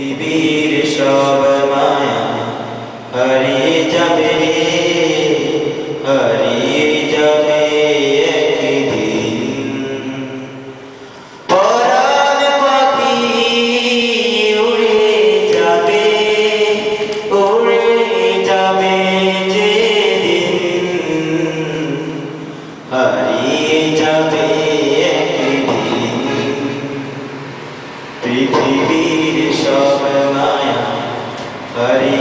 পৃথিবীর সব মায়া হারিয়ে যাবে হারিয়ে যাবে উড়ে যাবে উড়ে যাবে হারিয়ে যাবে পৃথিবী হারিয়ে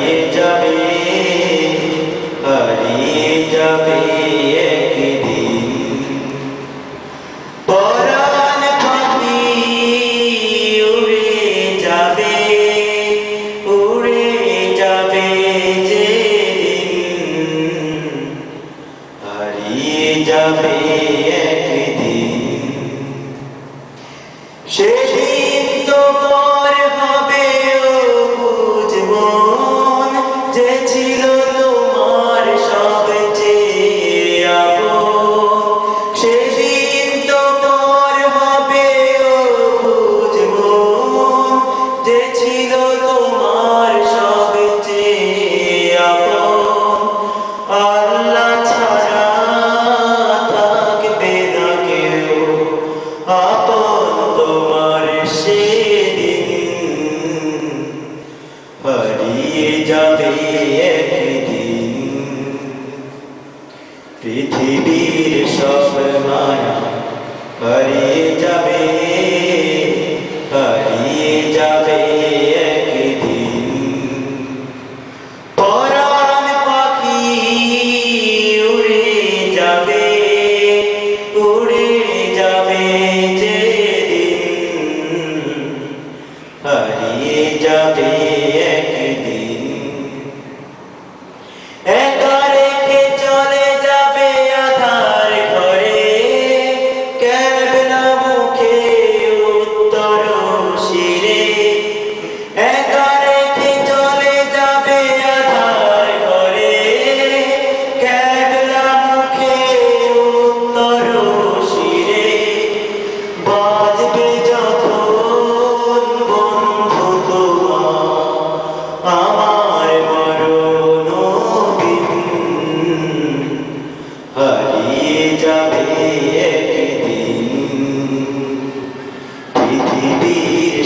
ছিল তোমার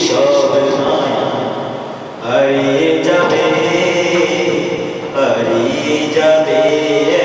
সব মায়া হারিয়ে যাবে হারিয়ে যাবে